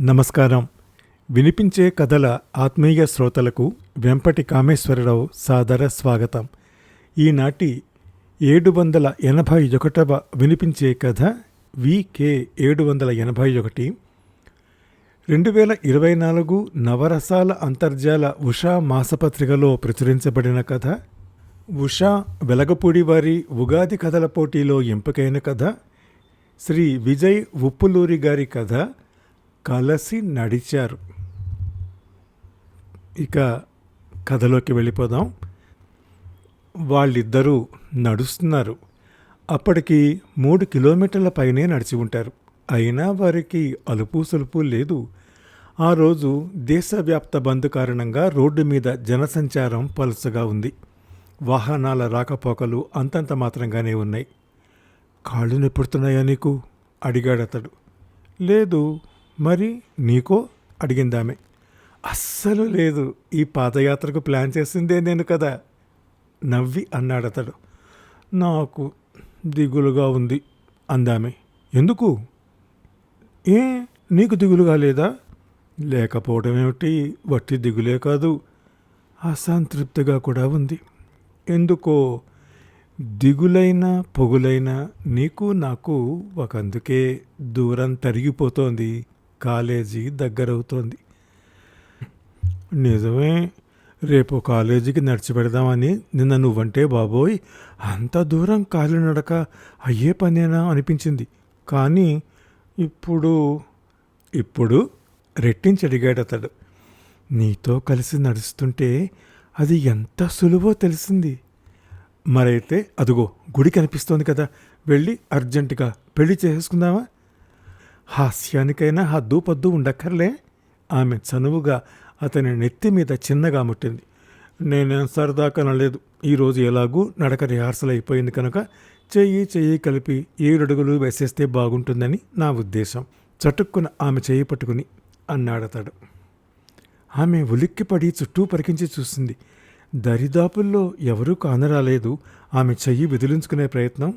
నమస్కారం. వినిపించే కథల ఆత్మీయ శ్రోతలకు వెంపటి కామేశ్వరరావు సాదర స్వాగతం. ఈనాటి ఏడు వందల ఎనభై ఒకటవ వినిపించే కథ వికే ఏడు వందల ఎనభై ఒకటి. రెండు వేల ఇరవై నాలుగు నవరసాల అంతర్జాల ఉషా మాసపత్రికలో ప్రచురించబడిన కథ ఉషా వెలగపూడి వారి ఉగాది కథల పోటీలో ఎంపికైన కథ శ్రీ విజయ్ ఉప్పులూరి గారి కథ కలసి నడిచారు. ఇక కథలోకి వెళ్ళిపోదాం. వాళ్ళిద్దరూ నడుస్తున్నారు. అప్పటికి మూడు కిలోమీటర్ల పైనే నడిచి ఉంటారు. అయినా వారికి అలుపు సలుపు లేదు. ఆ రోజు దేశవ్యాప్త బంద్ కారణంగా రోడ్డు మీద జనసంచారం పలుసగా ఉంది. వాహనాల రాకపోకలు అంతంత మాత్రంగానే ఉన్నాయి. కాళ్ళు నొప్పుడుతున్నాయా నీకు? అడిగాడతడు. లేదు మరి నీకో అడిగిందామె. అస్సలు లేదు ఈ పాదయాత్రకు ప్లాన్ చేసిందే నేను కదా నవ్వి అన్నాడతడు. నాకు దిగులుగా ఉంది అందామె. ఎందుకు? ఏ నీకు దిగులుగా లేదా? లేకపోవడం ఏమిటి? వట్టి దిగులే కాదు అసంతృప్తిగా కూడా ఉంది. ఎందుకో? దిగులైన పొగులైన నీకు నాకు ఒకందుకే దూరం తరిగిపోతోంది. కాలేజీ దగ్గరవుతోంది. నిజమే రేపు కాలేజీకి నడిచి పెడదామని నిన్న నువ్వంటే బాబోయ్ అంత దూరం కాలినడక అయ్యే పనేనా అనిపించింది. కానీ ఇప్పుడు ఇప్పుడు రెట్టించి అడిగాడు అతడు నీతో కలిసి నడుస్తుంటే అది ఎంత సులువో తెలిసింది. మరైతే అదుగో గుడి కనిపిస్తోంది కదా వెళ్ళి అర్జెంటుగా పెళ్ళి చేసుకుందామా? హాస్యానికైనా హద్దు పద్దు ఉండక్కర్లే. ఆమె చనువుగా అతని నెత్తి మీద చిన్నగా ముట్టింది. నేనేం సరదాకా నలేదు ఈరోజు ఎలాగూ నడక రిహార్సల్ అయిపోయింది కనుక చెయ్యి చెయ్యి కలిపి ఏడడుగులు వేసేస్తే బాగుంటుందని నా ఉద్దేశం. చటుక్కున ఆమె చెయ్యి పట్టుకుని అన్నాడతాడు. ఆమె ఉలిక్కిపడి చుట్టూ పరికించి చూసింది. దరిదాపుల్లో ఎవరూ కానరాలేదు. ఆమె చెయ్యి విదిలించుకునే ప్రయత్నం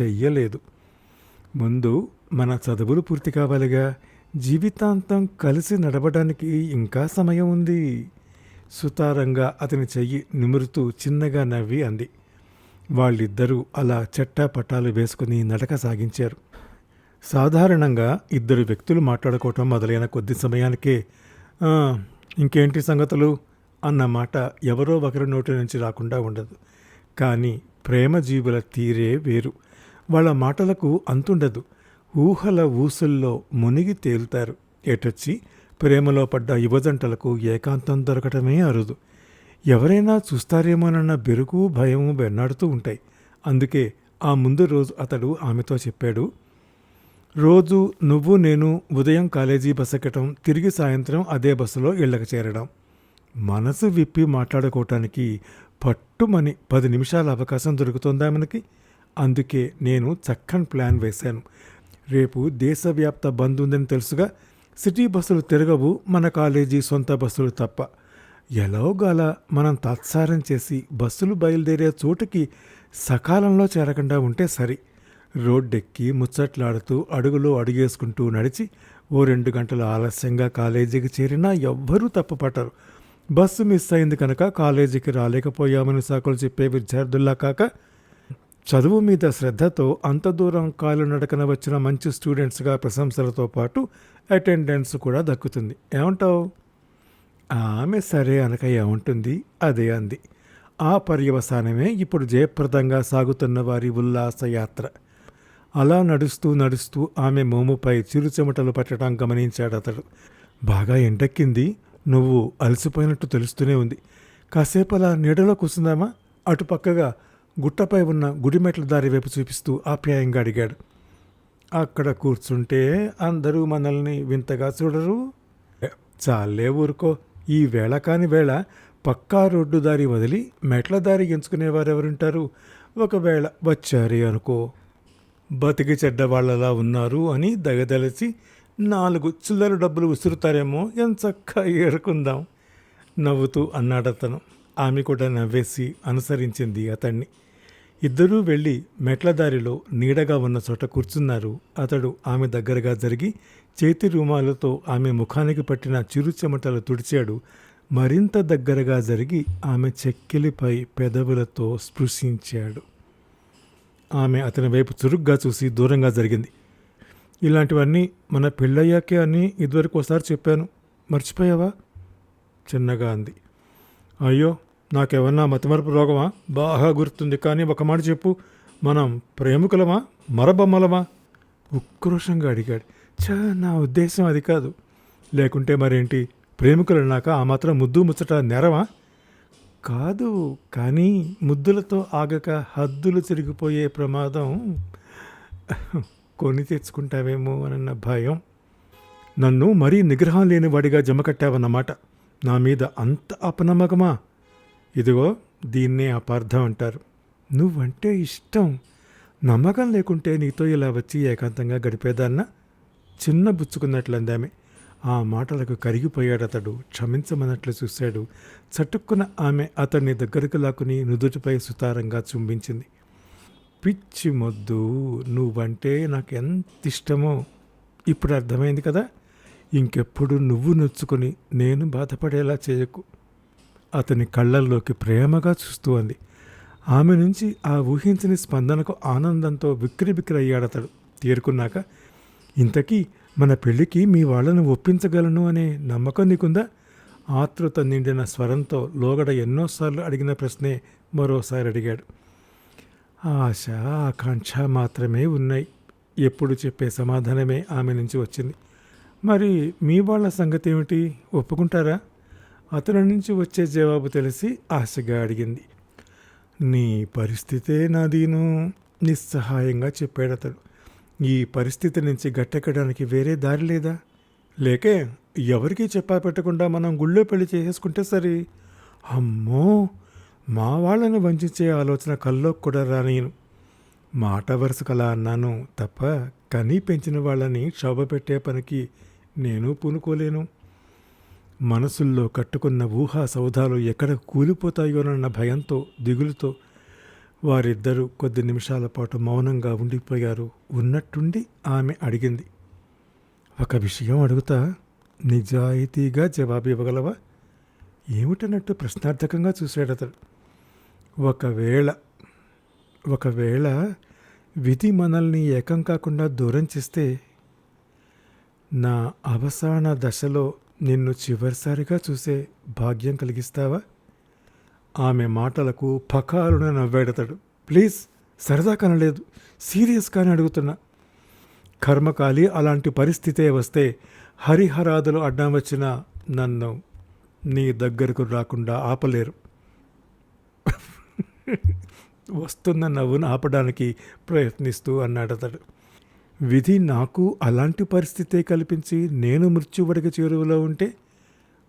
చెయ్యలేదు. ముందు మన చదువులు పూర్తి కావాలిగా. జీవితాంతం కలిసి నడవడానికి ఇంకా సమయం ఉంది. సుతారంగా అతని చెయ్యి నిమురుతూ చిన్నగా నవ్వి అంది. వాళ్ళిద్దరూ అలా చెట్టా పట్టాలు వేసుకుని నడక సాగించారు. సాధారణంగా ఇద్దరు వ్యక్తులు మాట్లాడుకోవటం మొదలైన కొద్ది సమయానికే ఇంకేంటి సంగతులు? అన్న మాట ఎవరో ఒకరి నోటి నుంచి రాకుండా ఉండదు. కానీ ప్రేమ జీవుల తీరే వేరు. వాళ్ళ మాటలకు అంతుండదు. ఊహల ఊసుల్లో మునిగి తేలుతారు. ఎటొచ్చి ప్రేమలో పడ్డ యువజంటలకు ఏకాంతం దొరకటమే అరుదు. ఎవరైనా చూస్తారేమోనన్న బెరుకు భయము వెన్నాడుతూ ఉంటాయి. అందుకే ఆ ముందు రోజు అతడు ఆమెతో చెప్పాడు రోజు నువ్వు నేను ఉదయం కాలేజీ బస్ ఎక్కటం తిరిగి సాయంత్రం అదే బస్సులో ఇళ్ళకి చేరడం. మనసు విప్పి మాట్లాడుకోవటానికి పట్టుమని పది నిమిషాల అవకాశం దొరుకుతుందా మనకి? అందుకే నేను చక్కని ప్లాన్ వేశాను. రేపు దేశవ్యాప్త బంద్ ఉందని తెలుసుగా సిటీ బస్సులు తిరగవు మన కాలేజీ సొంత బస్సులు తప్ప. ఎలాగోలా మనం తాత్సారం చేసి బస్సులు బయలుదేరే చోటుకి సకాలంలో చేరకుండా ఉంటే సరి. రోడ్డెక్కి ముచ్చట్లాడుతూ అడుగులో అడుగేసుకుంటూ నడిచి ఓ రెండు గంటలు ఆలస్యంగా కాలేజీకి చేరినా ఎవ్వరూ తప్పుపట్టరు. బస్సు మిస్ అయింది కనుక కాలేజీకి రాలేకపోయామని సాకులు చెప్పే విద్యార్థుల్లా కాక చదువు మీద శ్రద్ధతో అంత దూరం కాలు నడకన వచ్చిన మంచి స్టూడెంట్స్గా ప్రశంసలతో పాటు అటెండెన్స్ కూడా దక్కుతుంది. ఏమంటావు? ఆమె సరే అనక ఏముంటుంది? అదే అంది. ఆ పర్యవసానమే ఇప్పుడు జయప్రదంగా సాగుతున్న వారి ఉల్లాస యాత్ర. అలా నడుస్తూ నడుస్తూ ఆమె మోముపై చిరుచెమటలు పట్టడం గమనించాడు అతడు. బాగా ఎండెక్కింది. నువ్వు అలసిపోయినట్టు తెలుస్తూనే ఉంది. కాసేపు అలా నీడలో కూర్చుందామా? అటుపక్కగా గుట్టపై ఉన్న గుడిమెట్ల దారి వైపు చూపిస్తూ ఆప్యాయంగా అడిగాడు. అక్కడ కూర్చుంటే అందరూ మనల్ని వింతగా చూడరు. చాలే ఊరుకో. ఈ వేళ కాని వేళ పక్కా రోడ్డు దారి వదిలి మెట్ల దారి ఎంచుకునేవారెవరుంటారు? ఒకవేళ వచ్చారే అనుకో. బతికి చెడ్డవాళ్ళలా ఉన్నారు అని దగదలిచి నాలుగు చిల్లర డబ్బులు విసురుతారేమో ఎంచక్క ఏరుకుందాం? నవ్వుతూ అన్నాడతను. ఆమె కూడా నవ్వేసి అనుసరించింది అతన్ని. ఇద్దరూ వెళ్ళి మెట్ల దారిలో నీడగా ఉన్న చోట కూర్చున్నారు. అతడు ఆమె దగ్గరగా జరిగి చేతి రుమాలతో ఆమె ముఖానికి పట్టిన చిరు చెమటలు తుడిచాడు. మరింత దగ్గరగా జరిగి ఆమె చెక్కిలిపై పెదవులతో స్పృశించాడు. ఆమె అతని వైపు చురుగ్గా చూసి దూరంగా జరిగింది. ఇలాంటివన్నీ మన పెళ్ళయ్యాకే అని ఇదివరకు ఒకసారి చెప్పాను. మర్చిపోయావా? చిన్నగా అంది. అయ్యో నాకేమన్నా మతిమరుపు రోగమా? బాగా గుర్తుంది కానీ ఒక మాట చెప్పు. మనం ప్రేమికులమా? మరబొమ్మలమా? ఉక్రోషంగా అడిగాడు. చా నా ఉద్దేశం అది కాదు. లేకుంటే మరేంటి? ప్రేమికులన్నాక ఆ మాత్రం ముద్దు ముచ్చట నేరమా? కాదు కానీ ముద్దులతో ఆగక హద్దులు తిరిగిపోయే ప్రమాదం కొని తెచ్చుకుంటావేమో అన్న భయం. నన్ను మరీ నిగ్రహం లేని వాడిగా జమకట్టావన్నమాట నా మీద అంత అపనమ్మకమా? ఇదిగో దీన్నే అపార్థం అంటారు. నువ్వంటే ఇష్టం. నమ్మకం లేకుంటే నీతో ఇలా వచ్చి ఏకాంతంగా గడిపేదాన్నా? చిన్న బుచ్చుకున్నట్లందామె. ఆ మాటలకు కరిగిపోయాడు అతడు క్షమించమన్నట్లు చూశాడు. చటుక్కున ఆమె అతన్ని దగ్గరకు లాక్కుని నుదుటిపై సుతారంగా చుంబించింది. పిచ్చి మొద్దు. నువ్వంటే నాకు ఎంత ఇష్టమో ఇప్పుడు అర్థమైంది కదా? ఇంకెప్పుడు నువ్వు నొచ్చుకొని నేను బాధపడేలా చేయకు. అతని కళ్ళల్లోకి ప్రేమగా చూస్తూ అంది. ఆమె నుంచి ఆ ఊహించని స్పందనకు ఆనందంతో బిక్కిరి బిక్కిరి అయ్యాడు తేరుకున్నాక ఇంతకీ మన పెళ్ళికి మీ వాళ్ళను ఒప్పించగలను అనే నమ్మకం నీకుందా? ఆతృత నిండిన స్వరంతో లోగడ ఎన్నోసార్లు అడిగిన ప్రశ్నే మరోసారి అడిగాడు. ఆశ ఆకాంక్ష మాత్రమే ఉన్నాయి. ఎప్పుడు చెప్పే సమాధానమే ఆమె నుంచి వచ్చింది. మరి మీ వాళ్ళ సంగతి ఏమిటి ఒప్పుకుంటారా? అతని నుంచి వచ్చే జవాబు తెలిసి ఆశగా అడిగింది. నీ పరిస్థితే నాదీను నిస్సహాయంగా చెప్పాడు అతడు. ఈ పరిస్థితి నుంచి గట్టెక్కడానికి వేరే దారి లేదా? లేకే ఎవరికీ చెప్పా పెట్టకుండా మనం గుళ్ళో పెళ్ళి చేసేసుకుంటే సరే? అమ్మో! మా వాళ్ళని వంచే ఆలోచన కల్లో కూడా రానియను మాట వరుస అలా అన్నాను తప్ప కనీ పెంచిన వాళ్ళని క్షోభ పెట్టే పనికి నేను పూనుకోలేను. మనసుల్లో కట్టుకున్న ఊహా సౌధాలు ఎక్కడ కూలిపోతాయోనన్న భయంతో దిగులుతో వారిద్దరూ కొద్ది నిమిషాల పాటు మౌనంగా ఉండిపోయారు. ఉన్నట్టుండి ఆమె అడిగింది ఒక విషయం అడుగుతా? నిజాయితీగా జవాబు ఇవ్వగలవా? ఏమిటన్నట్టు ప్రశ్నార్థకంగా చూశాడు అతడు. ఒకవేళ ఒకవేళ విధి మనల్ని ఏకం కాకుండా దూరం చేస్తే నా అవసాన దశలో నిన్ను చివరిసారిగా చూసే భాగ్యం కలిగిస్తావా? ఆమె మాటలకు పకాలున నవ్వాడతాడు. ప్లీజ్ సరదా కనలేదు. సీరియస్గానే అడుగుతున్నా. కర్మకాలి అలాంటి పరిస్థితే వస్తే హరిహరాదులు అడ్డం వచ్చిన నన్ను నీ దగ్గరకు రాకుండా ఆపలేరు. వస్తున్న నవ్వును ఆపడానికి ప్రయత్నిస్తూ అన్నాడు విధి నాకు అలాంటి పరిస్థితే కల్పించి నేను మృత్యువడిక చేరువలో ఉంటే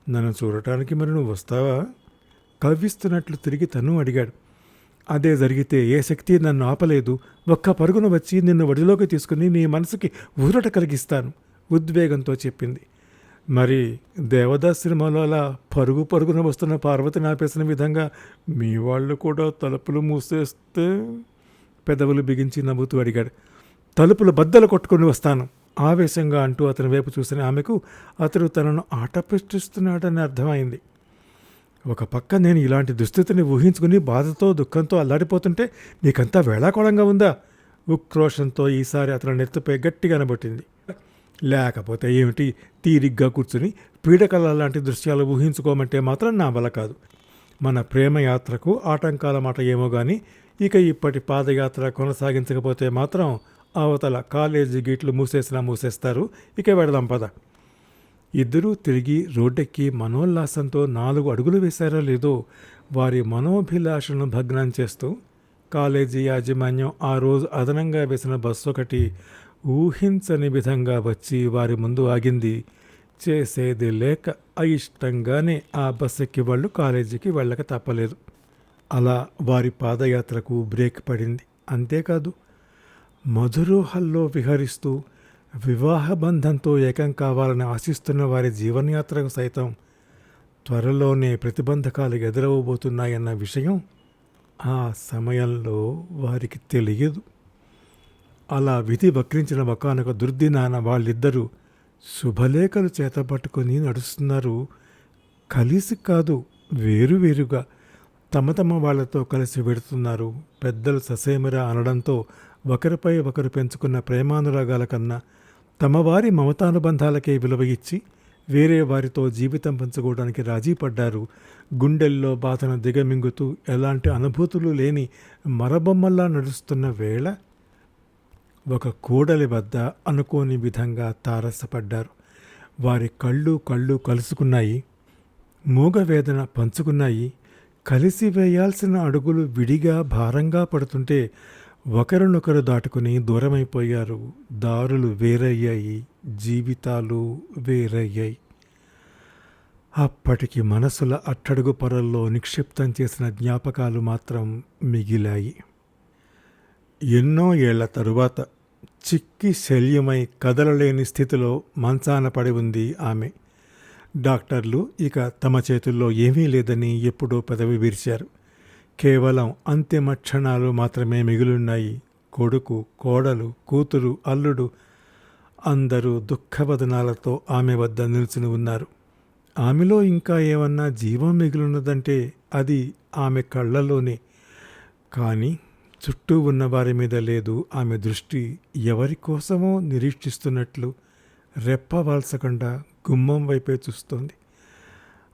నన్ను చూడటానికి మరి నువ్వు వస్తావా? కవ్విస్తున్నట్లు తిరిగి తను అడిగాడు. అదే జరిగితే ఏ శక్తి నన్ను ఆపలేదు. ఒక్క పరుగున వచ్చి నిన్ను వడిలోకి తీసుకుని నీ మనసుకి ఊరట కలిగిస్తాను ఉద్వేగంతో చెప్పింది. మరి దేవదాస్ సినిమాలో అలా పరుగు పరుగున వస్తున్న పార్వతిని ఆపేసిన విధంగా మీ వాళ్ళు కూడా తలుపులు మూసేస్తే? పెదవులు బిగించి నవ్వుతూ అడిగాడు. తలుపులు బద్దలు కొట్టుకుని వస్తాను. ఆవేశంగా అంటూ అతని వైపు చూసిన ఆమెకు అతడు తనను ఆటపెట్టిస్తున్నాడని అర్థమైంది. ఒక పక్క నేను ఇలాంటి దుస్థితిని ఊహించుకుని బాధతో దుఃఖంతో అల్లాడిపోతుంటే నీకంతా వేళాకోళంగా ఉందా? ఉక్రోషంతో ఈసారి అతని నెత్తిపై గట్టిగా అనబట్టింది లేకపోతే ఏమిటి? తీరిగ్గా కూర్చుని పీడకల లాంటి దృశ్యాలు ఊహించుకోమంటే మాత్రం నా వల్ల కాదు. మన ప్రేమ యాత్రకు ఆటంకాల మాట ఏమో కానీ ఇక ఇప్పటి పాదయాత్ర కొనసాగించకపోతే మాత్రం అవతల కాలేజీ గేట్లు మూసేసినా మూసేస్తారు. ఇక వెడదాం పద. ఇద్దరూ తిరిగి రోడ్డెక్కి మనోల్లాసంతో నాలుగు అడుగులు వేశారో లేదో వారి మనోభిలాషను భగ్నం చేస్తూ కాలేజీ యాజమాన్యం ఆ రోజు అదనంగా వేసిన బస్సు ఒకటి ఊహించని విధంగా వచ్చి వారి ముందు ఆగింది. చేసేది లేక అయిష్టంగానే ఆ బస్సు ఎక్కి వాళ్ళు కాలేజీకి వెళ్ళక తప్పలేదు. అలా వారి పాదయాత్రకు బ్రేక్ పడింది. అంతేకాదు మధురోహల్లో విహరిస్తూ వివాహ బంధంతో ఏకం కావాలని ఆశిస్తున్న వారి జీవనయాత్రకు సైతం త్వరలోనే ప్రతిబంధకాలు ఎదురవబోతున్నాయన్న విషయం ఆ సమయంలో వారికి తెలియదు. అలా విధి వక్రించిన ఒకనొక దుర్దినాన వాళ్ళిద్దరూ శుభలేఖలు చేతపట్టుకొని నడుస్తున్నారు. కలిసి కాదు వేరువేరుగా తమ తమ వాళ్ళతో కలిసి వెడుతున్నారు. పెద్దలు ససేమిరా అనడంతో ఒకరిపై ఒకరు పెంచుకున్న ప్రేమానురాగాల కన్నా తమవారి మమతానుబంధాలకే విలువ ఇచ్చి వేరే వారితో జీవితం పంచుకోవడానికి రాజీ పడ్డారు. గుండెల్లో బాధను దిగమింగుతూ ఎలాంటి అనుభూతులు లేని మరబొమ్మల్లా నడుస్తున్న వేళ ఒక కూడలి వద్ద అనుకోని విధంగా తారసపడ్డారు. వారి కళ్ళు కళ్ళు కలుసుకున్నాయి మూగవేదన పంచుకున్నాయి. కలిసి వేయాల్సిన అడుగులు విడిగా భారంగా పడుతుంటే ఒకరినొకరు దాటుకుని దూరమైపోయారు. దారులు వేరయ్యాయి. జీవితాలు వేరయ్యాయి. అప్పటికి మనసుల అట్టడుగు పొరల్లో నిక్షిప్తం చేసిన జ్ఞాపకాలు మాత్రం మిగిలాయి. ఎన్నో ఏళ్ళ తరువాత చిక్కి శల్యమై కదలలేని స్థితిలో మంచాన పడి ఉంది ఆమె. డాక్టర్లు ఇక తమ చేతుల్లో ఏమీ లేదని ఎప్పుడో పెదవి విరిచారు. కేవలం అంతిమ క్షణాలు మాత్రమే మిగిలున్నాయి. కొడుకు కోడలు కూతురు అల్లుడు అందరూ దుఃఖవదనాలతో ఆమె వద్ద నిల్చుని ఉన్నారు. ఆమెలో ఇంకా ఏమన్నా జీవం మిగిలినదంటే అది ఆమె కళ్ళలోనే కానీ చుట్టూ ఉన్న వారి మీద లేదు ఆమె దృష్టి ఎవరి కోసమో నిరీక్షిస్తున్నట్లు రెప్ప రెప్పవాల్సకుండా గుమ్మం వైపే చూస్తోంది.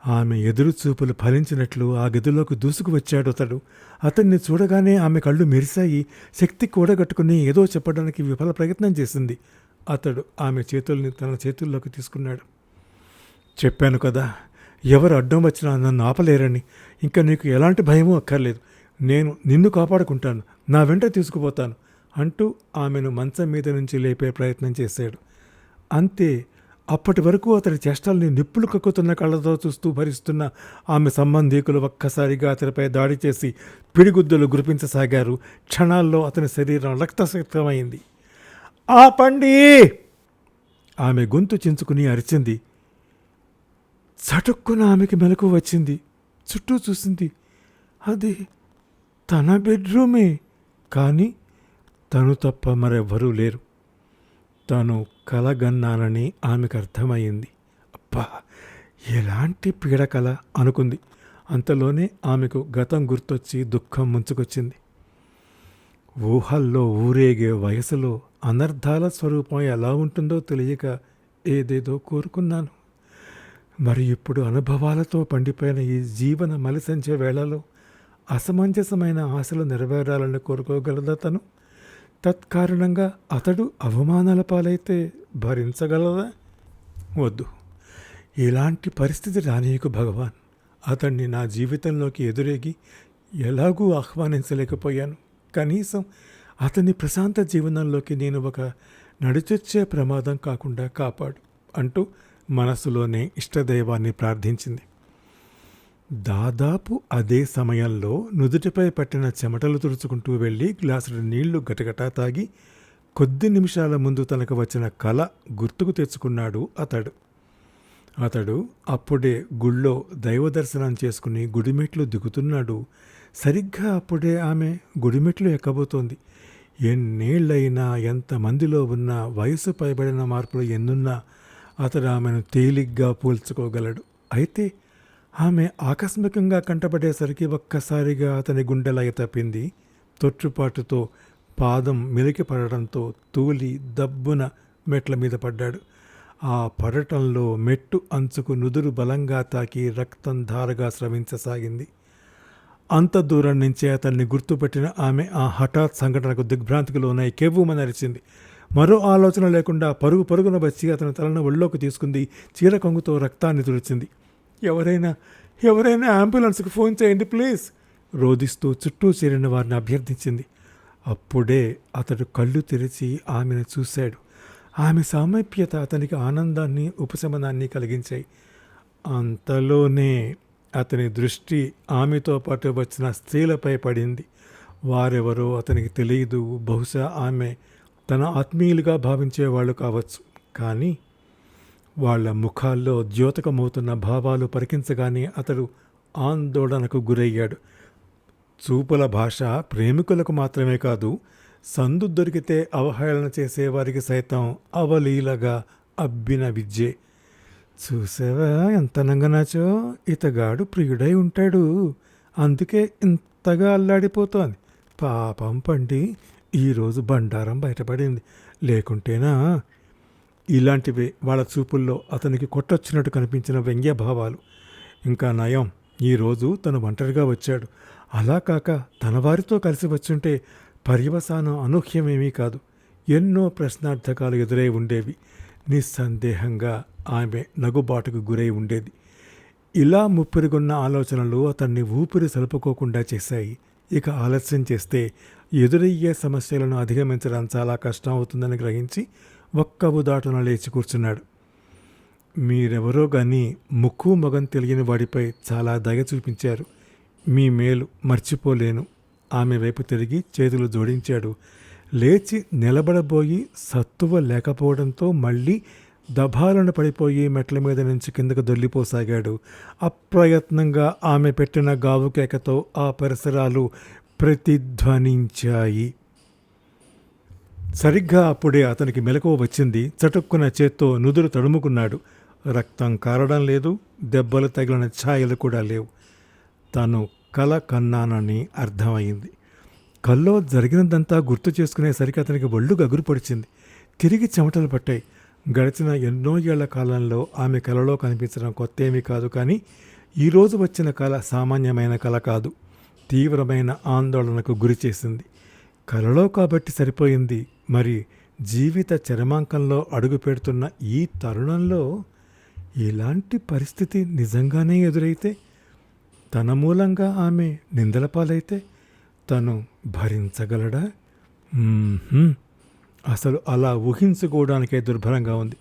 ఆమె ఎదురుచూపులు ఫలించినట్లు ఆ గదిలోకి దూసుకు వచ్చాడు అతడు. అతన్ని చూడగానే ఆమె కళ్ళు మెరిశాయి. శక్తి కూడగట్టుకుని ఏదో చెప్పడానికి విఫల ప్రయత్నం చేసింది. అతడు ఆమె చేతుల్ని తన చేతుల్లోకి తీసుకున్నాడు. చెప్పాను కదా ఎవరు అడ్డం వచ్చినా నన్ను ఆపలేరని. ఇంకా నీకు ఎలాంటి భయమూ అక్కర్లేదు. నేను నిన్ను కాపాడుకుంటాను. నా వెంట తీసుకుపోతాను అంటూ ఆమెను మంచం మీద నుంచి లేపే ప్రయత్నం చేశాడు. అంతే అప్పటి వరకు అతడి చేష్టల్ని నిప్పులు కక్కుతున్న కళ్ళతో చూస్తూ భరిస్తున్న ఆమె సంబంధీకులు ఒక్కసారిగా అతనిపై దాడి చేసి పిడిగుద్దులు గురిపించసాగారు. క్షణాల్లో అతని శరీరం రక్తసిక్తమైంది. పండి! ఆమె గొంతు చించుకుని అరిచింది. చటుక్కున ఆమెకి మెలకు వచ్చింది. చుట్టూ చూసింది. అది తన బెడ్రూమే. కానీ తను తప్ప మరెవ్వరూ లేరు. తను కలగన్నానని ఆమెకు అర్థమైంది అబ్బా ఎలాంటి పీడకల అనుకుంది. అంతలోనే ఆమెకు గతం గుర్తొచ్చి దుఃఖం ముంచుకొచ్చింది. ఊహల్లో ఊరేగే వయసులో అనర్థాల స్వరూపం ఎలా ఉంటుందో తెలియక ఏదేదో కోరుకున్నాను. మరి ఇప్పుడు అనుభవాలతో పండిపోయిన ఈ జీవన మలిసంచే వేళలో అసమంజసమైన ఆశలు నెరవేరాలని కోరుకోగలదా తను? తత్కారణంగా అతడు అవమానాల పాలైతే భరించగలదా? వద్దు. ఇలాంటి పరిస్థితి రానీయకు భగవాన్. అతన్ని నా జీవితంలోకి ఎదురేగి ఎలాగూ ఆహ్వానించలేకపోయాను. కనీసం అతని ప్రశాంత జీవనంలోకి నేను ఒక నడిచొచ్చే ప్రమాదం కాకుండా కాపాడు అంటూ మనసులోనే ఇష్టదైవాన్ని ప్రార్థించింది. దాదాపు అదే సమయంలో నుదుటిపై పట్టిన చెమటలు తుడుచుకుంటూ వెళ్ళి గ్లాసుడు నీళ్ళు గటగటా తాగి కొద్ది నిమిషాల ముందు తనకు వచ్చిన కళ గుర్తుకు తెచ్చుకున్నాడు అతడు. అతడు అప్పుడే గుళ్ళో దైవ దర్శనం చేసుకుని గుడిమెట్లు దిగుతున్నాడు. సరిగ్గా అప్పుడే ఆమె గుడిమెట్లు ఎక్కబోతోంది. ఎన్నేళ్ళైనా ఎంతమందిలో ఉన్న వయసు పైబడిన మార్పులు ఎన్నున్నా అతడు ఆమెను తేలిగ్గా పోల్చుకోగలడు. అయితే ఆమె ఆకస్మికంగా కంటపడేసరికి ఒక్కసారిగా అతని గుండెలయ తప్పింది. తొట్టుపాటుతో పాదం మెలికి పడడంతో తూలి దబ్బున మెట్ల మీద పడ్డాడు. ఆ పడటంలో మెట్టు అంచుకు నుదురు బలంగా తాకి రక్తం ధారగా స్రవించసాగింది. అంత దూరం నుంచే అతన్ని గుర్తుపెట్టిన ఆమె ఆ హఠాత్ సంఘటనకు దిగ్భ్రాంతికి లోనై కెవ్వుమని అరిచింది మరో ఆలోచన లేకుండా పరుగు పరుగున వచ్చి అతని తలను ఒళ్ళోకి తీసుకుంది. చీర కొంగుతో రక్తాన్ని తుడిచింది. ఎవరైనా ఎవరైనా అంబులెన్స్కి ఫోన్ చేయండి ప్లీజ్. రోదిస్తూ చుట్టూ చేరిన వారిని అభ్యర్థించింది. అప్పుడే అతడు కళ్ళు తెరిచి ఆమెను చూశాడు. ఆమె సామీప్యత అతనికి ఆనందాన్ని ఉపశమనాన్ని కలిగించాయి. అంతలోనే అతని దృష్టి ఆమెతో పాటు వచ్చిన స్త్రీలపై పడింది. వారెవరో అతనికి తెలియదు. బహుశా ఆమె తన ఆత్మీయులుగా భావించేవాళ్ళు కావచ్చు. కానీ వాళ్ళ ముఖాల్లో ద్యోతకమవుతున్న భావాలు పరికించగానే అతడు ఆందోళనకు గురయ్యాడు. చూపుల భాష ప్రేమికులకు మాత్రమే కాదు సందు దొరికితే అవహేళన చేసేవారికి సైతం అవలీలగా అబ్బిన విద్యే. చూసావా ఎంత నంగనాచో? ఇతగాడు ప్రియుడై ఉంటాడు. అందుకే ఇంతగా అల్లాడిపోతోంది. పాపం పండి ఈరోజు బండారం బయటపడింది. లేకుంటేనా? ఇలాంటివే వాళ్ళ చూపుల్లో అతనికి కొట్టొచ్చినట్టు కనిపించిన వ్యంగ్యభావాలు. ఇంకా నయం ఈరోజు తను ఒంటరిగా వచ్చాడు. అలా కాక తన వారితో కలిసి వచ్చుంటే పర్యవసానం అనూహ్యమేమీ కాదు. ఎన్నో ప్రశ్నార్థకాలు ఎదురై ఉండేవి. నిస్సందేహంగా ఆమె నగుబాటుకు గురై ఉండేది. ఇలా ముప్పిరిగొన్న ఆలోచనలు అతన్ని ఊపిరి సలుపుకోకుండా చేశాయి. ఇక ఆలస్యం చేస్తే ఎదురయ్యే సమస్యలను అధిగమించడం చాలా కష్టం అవుతుందని గ్రహించి ఒక్క దాటున లేచి కూర్చున్నాడు. మీరెవరో కానీ ముక్కు మొగం తెలియని వాడిపై చాలా దయ చూపించారు. మీ మేలు మర్చిపోలేను. ఆమె వైపు తిరిగి చేతులు జోడించాడు. లేచి నిలబడబోయి సత్తువ లేకపోవడంతో మళ్ళీ దభాలను పడిపోయి మెట్ల మీద నుంచి కిందకు దొల్లిపోసాగాడు. అప్రయత్నంగా ఆమె పెట్టిన గావుకేకతో ఆ పరిసరాలు ప్రతిధ్వనించాయి. సరిగ్గా అప్పుడే అతనికి మెలకువ వచ్చింది. చటుక్కున చేత్తో నుదురు తడుముకున్నాడు. రక్తం కారడం లేదు దెబ్బలు తగిలిన ఛాయలు కూడా లేవు. తాను కల కన్నానని అర్థమైంది. కల్లో జరిగినదంతా గుర్తు చేసుకునేసరికి అతనికి ఒళ్ళు గగురు పొడిచింది. తిరిగి చెమటలు పట్టాయి. గడిచిన ఎన్నో ఏళ్ళ కాలంలో ఆమె కలలో కనిపించడం కొత్త ఏమీ కాదు కానీ ఈరోజు వచ్చిన కళ సామాన్యమైన కళ కాదు. తీవ్రమైన ఆందోళనకు గురి చేసింది. కలలో కాబట్టి సరిపోయింది. మరి జీవిత చరమాంకంలో అడుగుపెడుతున్న ఈ తరుణంలో ఇలాంటి పరిస్థితి నిజంగానే ఎదురైతే తన మూలంగా ఆమె నిందల పాలైతే తను భరించగలడా? అసలు అలా ఊహించుకోవడానికే దుర్భరంగా ఉంది.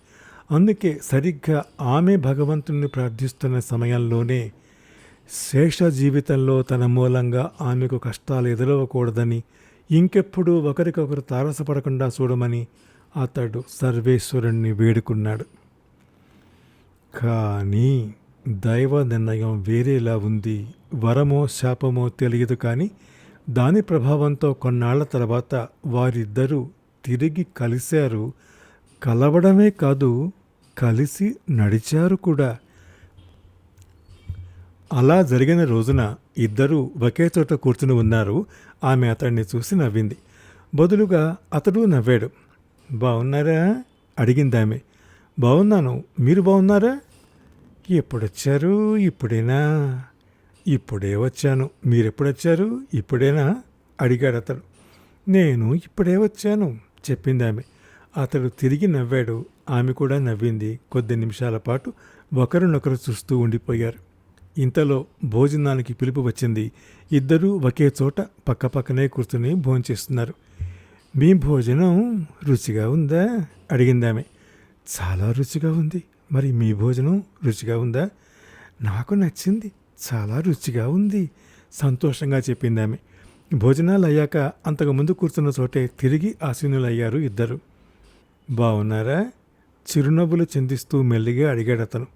అందుకే సరిగ్గా ఆమె భగవంతుణ్ణి ప్రార్థిస్తున్న సమయంలోనే శేష జీవితంలో తన మూలంగా ఆమెకు కష్టాలు ఎదురవ్వకూడదని ఇంకెప్పుడు ఒకరికొకరు తారసపడకుండా చూడమని అతడు సర్వేశ్వరుణ్ణి వేడుకున్నాడు. కానీ దైవ నిర్ణయం వేరేలా ఉంది. వరమో శాపమో తెలియదు కానీ దాని ప్రభావంతో కొన్నాళ్ళ తర్వాత వారిద్దరూ తిరిగి కలిశారు. కలవడమే కాదు కలిసి నడిచారు కూడా. అలా జరిగిన రోజున ఇద్దరూ ఒకే చోట కూర్చుని ఉన్నారు. ఆమె అతడిని చూసి నవ్వింది. బదులుగా అతడు నవ్వాడు. బాగున్నారా అడిగింది ఆమె. బాగున్నాను మీరు బాగున్నారా ఎప్పుడొచ్చారు ఇప్పుడేనా? ఇప్పుడే వచ్చాను. మీరెప్పుడొచ్చారు? ఇప్పుడేనా? అడిగాడు అతడు. నేను ఇప్పుడే వచ్చాను చెప్పింది ఆమె. అతడు తిరిగి నవ్వాడు. ఆమె కూడా నవ్వింది. కొద్ది నిమిషాల పాటు ఒకరినొకరు చూస్తూ ఉండిపోయారు. ఇంతలో భోజనానికి పిలుపు వచ్చింది. ఇద్దరూ ఒకే చోట పక్కపక్కనే కూర్చుని భోంచేస్తున్నారు మీ భోజనం రుచిగా ఉందా? అడిగిందామె. చాలా రుచిగా ఉంది. మరి మీ భోజనం రుచిగా ఉందా? నాకు నచ్చింది. చాలా రుచిగా ఉంది సంతోషంగా చెప్పిందామె. భోజనాలు అయ్యాక అంతకుముందు కూర్చున్న చోటే తిరిగి ఆసీనులయ్యారు ఇద్దరు. బాగున్నారా చిరునవ్వులు చిందిస్తూ మెల్లిగా అడిగాడు అతను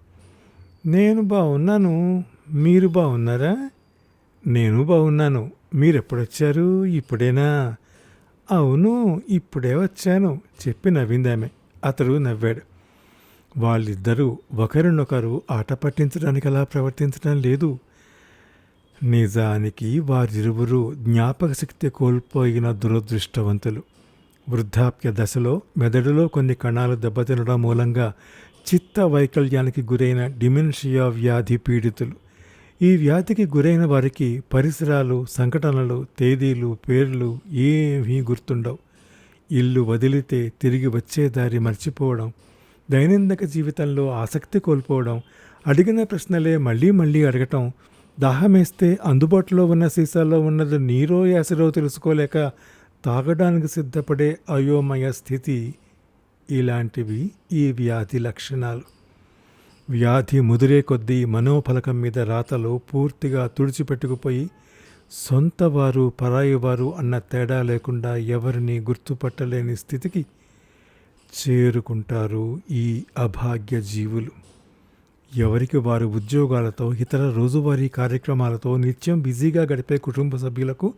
నేను బాగున్నాను మీరు బాగున్నారా? నేను బాగున్నాను. మీరెప్పుడొచ్చారు? ఇప్పుడేనా? అవును ఇప్పుడే వచ్చాను చెప్పి నవ్విందామె. అతడు నవ్వాడు. వాళ్ళిద్దరూ ఒకరినొకరు ఆట పట్టించడానికి అలా ప్రవర్తించడం లేదు. నిజానికి వారిరువురు జ్ఞాపక శక్తి కోల్పోయిన దురదృష్టవంతులు. వృద్ధాప్య దశలో మెదడులో కొన్ని కణాలు దెబ్బతినడం మూలంగా చిత్త వైకల్యానికి గురైన డిమెన్షియా వ్యాధి పీడితులు. ఈ వ్యాధికి గురైన వారికి పరిసరాలు సంఘటనలు తేదీలు పేర్లు ఏమీ గుర్తుండవు. ఇల్లు వదిలితే తిరిగి వచ్చే దారి మర్చిపోవడం దైనందిక జీవితంలో ఆసక్తి కోల్పోవడం అడిగిన ప్రశ్నలే మళ్ళీ మళ్ళీ అడగటం దాహమేస్తే అందుబాటులో ఉన్న సీసాలో ఉన్నది నీరో యాసిరో తెలుసుకోలేక తాగడానికి సిద్ధపడే అయోమయ స్థితి ఇలాంటివి ఈ వ్యాధి లక్షణాలు. వ్యాధి ముదిరే కొద్దీ మనోఫలకం మీద రాతలు పూర్తిగా తుడిచిపెట్టుకుపోయి సొంత వారు పరాయివారు అన్న తేడా లేకుండా ఎవరిని గుర్తుపట్టలేని స్థితికి చేరుకుంటారు ఈ అభాగ్య జీవులు. ఎవరికి వారు ఉద్యోగాలతో ఇతర రోజువారీ కార్యక్రమాలతో నిత్యం బిజీగా గడిపే కుటుంబ సభ్యులకు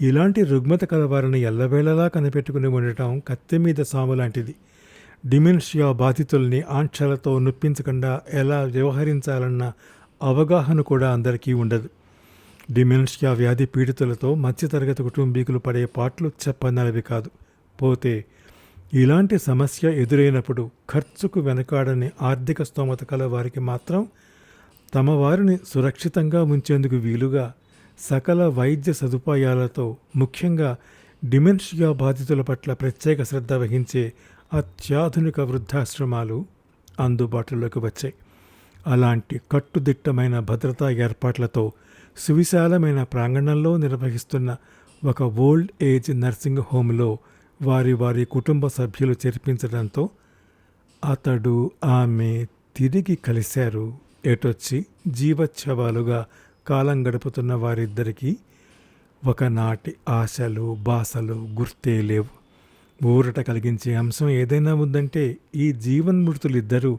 ఇలాంటి రుగ్మత కలవారిని ఎల్లవేళలా కనిపెట్టుకుని ఉండటం కత్తి మీద సాము లాంటిది. డిమెన్షియా బాధితుల్ని ఆంక్షలతో నొప్పించకుండా ఎలా వ్యవహరించాలన్న అవగాహన కూడా అందరికీ ఉండదు. డిమెన్షియా వ్యాధి పీడితులతో మధ్యతరగతి కుటుంబీకులు పడే పాటలు చెప్పనలవి కాదు. పోతే ఇలాంటి సమస్య ఎదురైనప్పుడు ఖర్చుకు వెనకాడని ఆర్థిక స్తోమత కల వారికి మాత్రం తమ వారిని సురక్షితంగా ఉంచేందుకు వీలుగా సకల వైద్య సదుపాయాలతో ముఖ్యంగా డిమెన్షియా బాధితుల పట్ల ప్రత్యేక శ్రద్ధ వహించే అత్యాధునిక వృద్ధాశ్రమాలు అందుబాటులోకి వచ్చాయి. అలాంటి కట్టుదిట్టమైన భద్రతా ఏర్పాట్లతో సువిశాలమైన ప్రాంగణంలో నిర్వహిస్తున్న ఒక ఓల్డ్ ఏజ్ నర్సింగ్ హోమ్లో వారి వారి కుటుంబ సభ్యులు చేర్పించడంతో అతడు ఆమె తిరిగి కలిశారు. ఎటొచ్చి జీవచ్ఛవాలుగా కాలం గడుపుతున్న వారిద్దరికీ ఒకనాటి ఆశలు బాసలు గుర్తే లేవు. ఊరట కలిగించే అంశం ఏదైనా ఉందంటే ఈ జీవన్మృతులిద్దరూ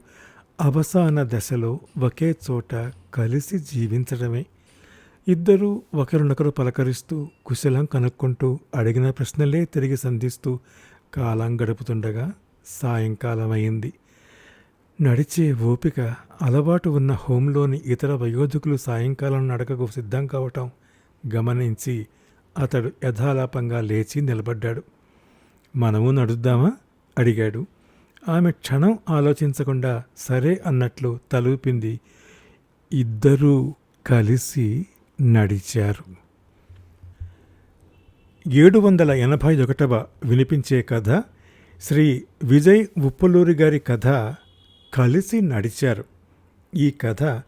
అవసాన దశలో ఒకే చోట కలిసి జీవించడమే. ఇద్దరూ ఒకరినొకరు పలకరిస్తూ కుశలం కనుక్కుంటూ అడిగిన ప్రశ్నలే తిరిగి సంధిస్తూ కాలం గడుపుతుండగా సాయంకాలం అయింది నడిచే ఓపిక అలవాటు ఉన్న హోంలోని ఇతర వయోధికులు సాయంకాలం నడకకు సిద్ధం కావటం గమనించి అతడు యథాలాపంగా లేచి నిలబడ్డాడు. మనము నడుద్దామా? అడిగాడు. ఆమె క్షణం ఆలోచించకుండా సరే అన్నట్లు తలూపింది. ఇద్దరూ కలిసి నడిచారు. ఏడు వందల ఎనభై ఒకటవ వినిపించే కథ శ్రీ విజయ్ ఉప్పులూరి గారి కథ కలిసి నడిచారు. ఈ కథ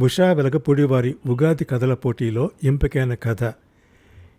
ఉషా వెలగపూడి వారి ఉగాది కథల పోటీలో ఎంపికైన కథ.